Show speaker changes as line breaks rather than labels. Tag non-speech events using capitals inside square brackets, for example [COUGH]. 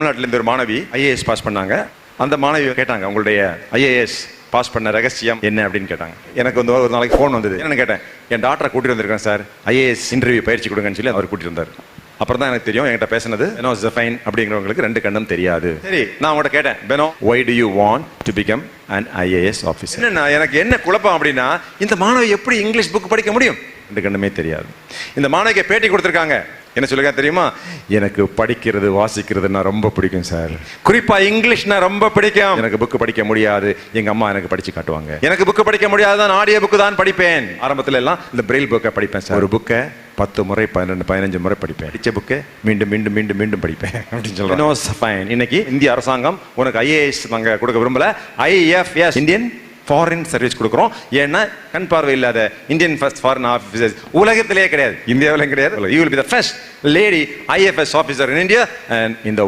தமிழ்நாட்டிலேருந்து ஒரு மாணவி ஐஏஎஸ் பாஸ் பண்ணாங்க. அந்த மாணவி கேட்டாங்க உங்களுடைய ஐஏஎஸ் பாஸ் பண்ண ரகசியம் என்ன? அப்படின்னு கேட்டாங்க. எனக்கு வந்து ஒரு நாளைக்கு ஃபோன் வந்தது. என்னன்னு கேட்டேன் என் டாக்டரை கூட்டிட்டு வந்திருக்கேன் சார் ஐஏஎஸ் இன்டர்வியூ பயிற்சி கொடுங்கன்னு சொல்லி அவர் கூட்டிட்டு வந்தார். அப்புறம் தான் எனக்கு தெரியும் என்கிட்ட பேசினது பெனோ ஜஃபைன் அப்படிங்கிறவங்களுக்கு ரெண்டு கண்ணும் தெரியாது. சரி நான் உங்கள்கிட்ட கேட்டேன் Beno why do you want to become and IAS officer என்ன எனக்கு என்ன குழப்பம் அப்படின்னா இந்த மாணவி எப்படி இங்கிலீஷ் புக் படிக்க முடியும்? ரெண்டு கண்ணுமே தெரியாது. இந்த மாணவிக்கு பேட்டி கொடுத்துருக்காங்க. என்ன சொல்லுங்க தெரியுமா? எனக்கு படிக்கிறது வாசிக்கிறதுனா ரொம்ப பிடிக்கும் சார். குறிப்பா இங்கிலீஷ்னா ரொம்ப பிடிக்கும். எனக்கு புக் படிக்க முடியாது. எங்க அம்மா எனக்கு படிச்சு காட்டுவாங்க. எனக்கு புக் படிக்க முடியாது நான் ஆடியோ புக் தான் படிப்பேன். ஆரம்பத்துல எல்லாம் இந்த பிரெயில் புக்கை படிப்பேன் சார். ஒரு புக்கை பத்து முறை பன்னெண்டு பதினஞ்சு முறை படிப்பேன். படிச்ச புக்கை மீண்டும் மீண்டும் மீண்டும் மீண்டும் படிப்பேன். [LAUGHS] அப்படின்னு ஃபைன் இன்னைக்கு இந்திய அரசாங்கம் உனக்கு ஐஏஎஸ் நாங்க கொடுக்க விரும்பல. ஐஎஃப்எஸ் இந்தியன் ஃபாரின் சர்வீஸ் கொடுக்குறோம். ஏன்னா கண் பார்வை இல்லாத இந்தியன் ஃபர்ஸ்ட் ஃபாரின் ஆஃபீஸர்ஸ் உலகத்திலேயே கிடையாது. இந்தியாவிலும் கிடையாது. You will be the first lady IFS officer in India and இந்த